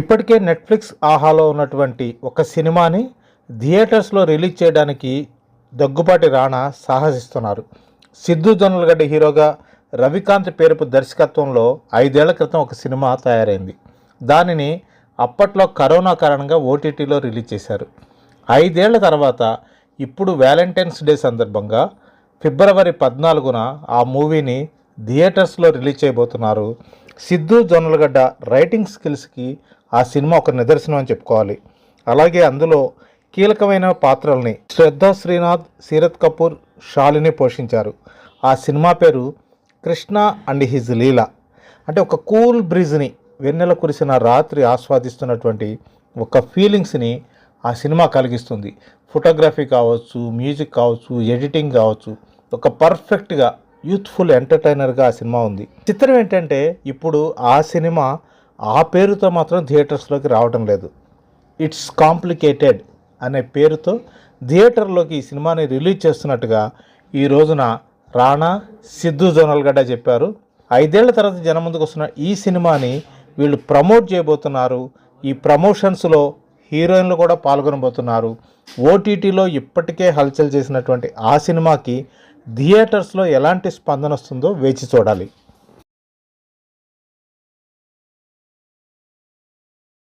ఇప్పటికే నెట్ఫ్లిక్స్ ఆహాలో ఉన్నటువంటి ఒక సినిమాని థియేటర్స్లో రిలీజ్ చేయడానికి దగ్గుపాటి రాణా సాహసిస్తున్నారు. సిద్ధు జొన్నలగడ్డ హీరోగా రవికాంత్ పేరుపు దర్శకత్వంలో ఐదేళ్ళ క్రితం ఒక సినిమా తయారైంది. దానిని అప్పట్లో కరోనా కారణంగా ఓటీటీలో రిలీజ్ చేశారు. ఐదేళ్ళ తర్వాత ఇప్పుడు వ్యాలంటైన్స్ డే సందర్భంగా ఫిబ్రవరి పద్నాలుగున ఆ మూవీని థియేటర్స్లో రిలీజ్ చేయబోతున్నారు. సిద్ధు జొన్నలగడ్డ రైటింగ్ స్కిల్స్కి ఆ సినిమా ఒక నిదర్శనం అని చెప్పుకోవాలి. అలాగే అందులో కీలకమైన పాత్రల్ని శ్రద్ధా శ్రీనాథ్ సీరత్ కపూర్ షాలిని పోషించారు. ఆ సినిమా పేరు కృష్ణ అండ్ హిజ్ లీల. అంటే ఒక కూల్ బ్రిడ్జ్ని వెన్నెల కురిసిన రాత్రి ఆస్వాదిస్తున్నటువంటి ఒక ఫీలింగ్స్ని ఆ సినిమా కలిగిస్తుంది. ఫోటోగ్రఫీ కావచ్చు మ్యూజిక్ కావచ్చు ఎడిటింగ్ కావచ్చు ఒక పర్ఫెక్ట్గా యూత్ఫుల్ ఎంటర్టైనర్గా ఆ సినిమా ఉంది. చిత్రం ఏంటంటే ఇప్పుడు ఆ సినిమా ఆ పేరుతో మాత్రం థియేటర్స్లోకి రావడం లేదు. ఇట్స్ కాంప్లికేటెడ్ అనే పేరుతో థియేటర్లోకి ఈ సినిమాని రిలీజ్ చేస్తున్నట్టుగా ఈ రోజున రాణా సిద్ధు జోనల్గడ్డ చెప్పారు. ఐదేళ్ళ తర్వాత జనం ముందుకు వస్తున్న ఈ సినిమాని వీళ్ళు ప్రమోట్ చేయబోతున్నారు. ఈ ప్రమోషన్స్లో హీరోయిన్లు కూడా పాల్గొనబోతున్నారు. ఓటీటీలో ఇప్పటికే హల్చల్ చేసినటువంటి ఆ సినిమాకి థియేటర్స్లో ఎలాంటి స్పందన వస్తుందో వేచి చూడాలి.